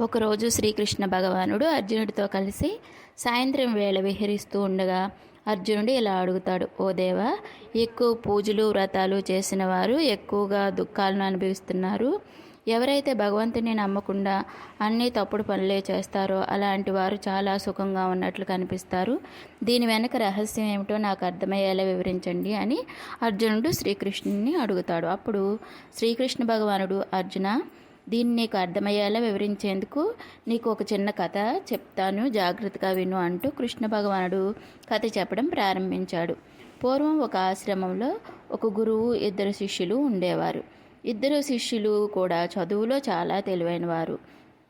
ఒకరోజు శ్రీకృష్ణ భగవానుడు అర్జునుడితో కలిసి సాయంత్రం వేళ విహరిస్తూ ఉండగా అర్జునుడు ఇలా అడుగుతాడు ఓ దేవా ఎక్కువ పూజలు వ్రతాలు చేసిన వారు ఎక్కువగా దుఃఖాలను అనుభవిస్తున్నారు. ఎవరైతే భగవంతుని నమ్మకుండా అన్ని తప్పుడు పనులే చేస్తారో అలాంటి వారు చాలా సుఖంగా ఉన్నట్లు కనిపిస్తారు. దీని వెనక రహస్యం ఏమిటో నాకు అర్థమయ్యేలా వివరించండి అని అర్జునుడు శ్రీకృష్ణుని అడుగుతాడు. అప్పుడు శ్రీకృష్ణ భగవానుడు అర్జున దీన్ని నీకు అర్థమయ్యేలా వివరించేందుకు నీకు ఒక చిన్న కథ చెప్తాను. జాగ్రత్తగా విను అంటూ కృష్ణ భగవానుడు కథ చెప్పడం ప్రారంభించాడు. పూర్వం ఒక ఆశ్రమంలో ఒక గురువు ఇద్దరు శిష్యులు ఉండేవారు. ఇద్దరు శిష్యులు కూడా చదువులో చాలా తెలివైనవారు.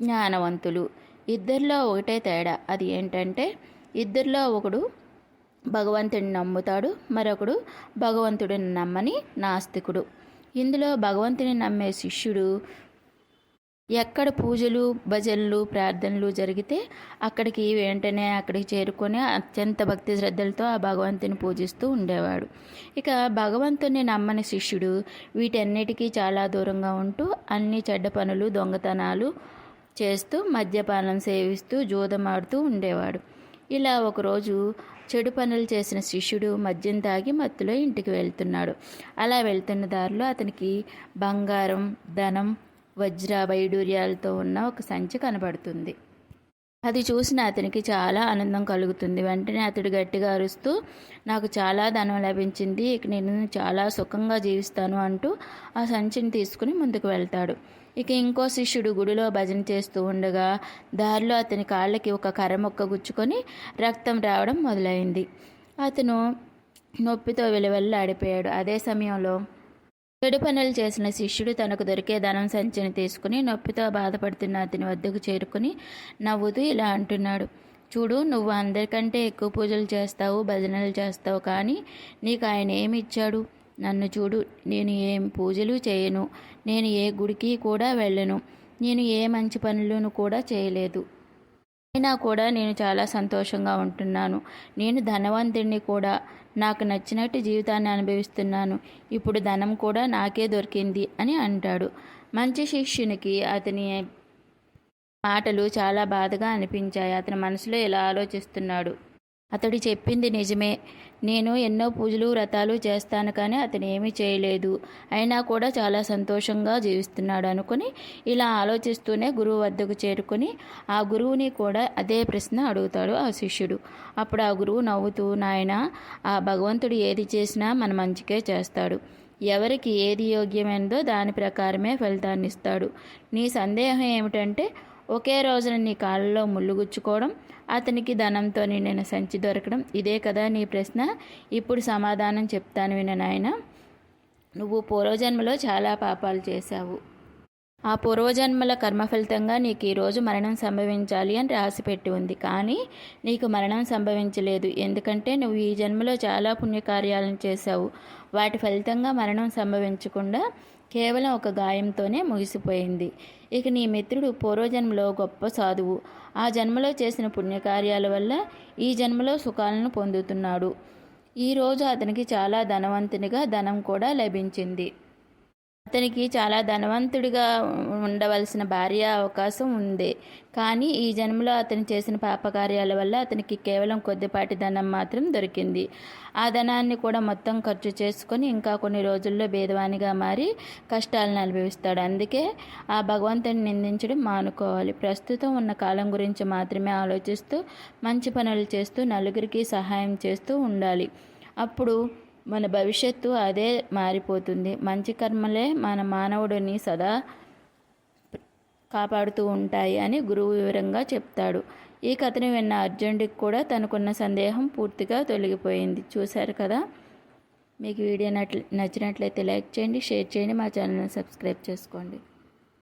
జ్ఞానవంతులు. ఇద్దరిలో ఒకటే తేడా. అది ఏంటంటే ఇద్దరిలో ఒకడు భగవంతుడిని నమ్ముతాడు మరొకడు భగవంతుడిని నమ్మని నాస్తికుడు. ఇందులో భగవంతుని నమ్మే శిష్యుడు ఎక్కడ పూజలు భజనలు ప్రార్థనలు జరిగితే అక్కడికి వెంటనే అక్కడికి చేరుకొని అత్యంత భక్తి శ్రద్ధలతో ఆ భగవంతుని పూజిస్తూ ఉండేవాడు. ఇక భగవంతుని నమ్మని శిష్యుడు వీటన్నిటికీ చాలా దూరంగా ఉంటూ అన్ని చెడ్డ పనులు దొంగతనాలు చేస్తూ మద్యపానం సేవిస్తూ జూదమాడుతూ ఉండేవాడు. ఇలా ఒకరోజు చెడు పనులు చేసిన శిష్యుడు మద్యం తాగి మత్తులో ఇంటికి వెళ్తున్నాడు. అలా వెళ్తున్న దారిలో అతనికి బంగారం ధనం వజ్ర వైడూర్యాలతో ఉన్న ఒక సంచి కనబడుతుంది అది చూసిన అతనికి చాలా ఆనందం కలుగుతుంది. వెంటనే అతడు గట్టిగా అరుస్తూ నాకు చాలా ధనం లభించింది. ఇక నేను చాలా సుఖంగా జీవిస్తాను అంటూ ఆ సంచిని తీసుకుని ముందుకు వెళ్తాడు. ఇక ఇంకో శిష్యుడు గుడిలో భజన చేస్తూ ఉండగా దారిలో అతని కాళ్ళకి ఒక కర్ర మొక్క గుచ్చుకొని రక్తం రావడం మొదలైంది. అతను నొప్పితో విలువెల్లాడిపోయాడు అదే సమయంలో చెడు పనులు చేసిన శిష్యుడు తనకు దొరికే ధనం సంచిని తీసుకుని నొప్పితో బాధపడుతున్న అతని వద్దకు చేరుకుని నవ్వుతూ ఇలా అంటున్నాడు చూడు నువ్వు అందరికంటే ఎక్కువ పూజలు చేస్తావు భజనలు చేస్తావు కానీ నీకు ఆయన ఏమి ఇచ్చాడు? నన్ను చూడు నేను ఏం పూజలు చేయను నేను ఏ గుడికి కూడా వెళ్ళను నేను ఏ మంచి పనులను కూడా చేయలేదు. అయినా కూడా నేను చాలా సంతోషంగా ఉంటున్నాను. నేను ధనవంతుడిని కూడా. నాకు నచ్చినట్టు జీవితాన్ని అనుభవిస్తున్నాను. ఇప్పుడు ధనం కూడా నాకే దొరికింది అని అంటాడు. మంచి శిష్యునికి అతని మాటలు చాలా బాధగా అనిపించాయి. అతని మనసులో ఇలా ఆలోచిస్తున్నాడు? అతడు చెప్పింది నిజమే. నేను ఎన్నో పూజలు వ్రతాలు చేస్తాను కానీ అతను ఏమీ చేయలేదు. అయినా కూడా చాలా సంతోషంగా జీవిస్తున్నాడు అనుకుని ఇలా ఆలోచిస్తూనే గురువు వద్దకు చేరుకొని ఆ గురువుని కూడా అదే ప్రశ్న అడుగుతాడు ఆ శిష్యుడు. అప్పుడు ఆ గురువు నవ్వుతూ నాయన ఆ భగవంతుడు ఏది చేసినా మన మంచికే చేస్తాడు. ఎవరికి ఏది యోగ్యమైనదో దాని ప్రకారమే ఫలితాన్ని ఇస్తాడు. నీ సందేహం ఏమిటంటే ఒకే రోజున నీ కాళ్ళలో ముళ్ళుగుచ్చుకోవడం అతనికి ధనంతో నిండిన సంచి దొరకడం ఇదే కదా నీ ప్రశ్న? ఇప్పుడు సమాధానం చెప్తాను విన నాయన. నువ్వు పూర్వజన్మలో చాలా పాపాలు చేశావు. ఆ పూర్వజన్మల కర్మ ఫలితంగా నీకు ఈరోజు మరణం సంభవించాలి అని రాసిపెట్టి ఉంది. కానీ నీకు మరణం సంభవించలేదు. ఎందుకంటే నువ్వు ఈ జన్మలో చాలా పుణ్యకార్యాలను చేశావు. వాటి ఫలితంగా మరణం సంభవించకుండా కేవలం ఒక గాయంతోనే ముగిసిపోయింది. ఇక నీ మిత్రుడు పూర్వజన్మలో గొప్ప సాధువు. ఆ జన్మలో చేసిన పుణ్యకార్యాల వల్ల ఈ జన్మలో సుఖాలను పొందుతున్నాడు. ఈరోజు అతనికి చాలా ధనవంతునిగా ధనం కూడా లభించింది. అతనికి చాలా ధనవంతుడిగా ఉండవలసిన భార్య అవకాశం ఉంది. కానీ ఈ జన్మలో అతను చేసిన పాపకార్యాల వల్ల అతనికి కేవలం కొద్దిపాటి ధనం మాత్రం దొరికింది. ఆ ధనాన్ని కూడా మొత్తం ఖర్చు చేసుకొని ఇంకా కొన్ని రోజుల్లో భేదవానిగా మారి కష్టాలను అనుభవిస్తాడు. అందుకే ఆ భగవంతుని నిందించడం మానుకోవాలి. ప్రస్తుతం ఉన్న కాలం గురించి మాత్రమే ఆలోచిస్తూ మంచి పనులు చేస్తూ నలుగురికి సహాయం చేస్తూ ఉండాలి. అప్పుడు మన భవిష్యత్తు అదే మారిపోతుంది. మంచి కర్మలే మన మానవుడిని సదా కాపాడుతూ ఉంటాయి అని గురువు వివరంగా చెప్తాడు. ఈ కథను విన్న అర్జునుడికి కూడా తనకున్న సందేహం పూర్తిగా తొలగిపోయింది. చూశారు కదా? మీకు వీడియో నచ్చినట్లయితే లైక్ చేయండి షేర్ చేయండి మా ఛానల్ని సబ్స్క్రైబ్ చేసుకోండి.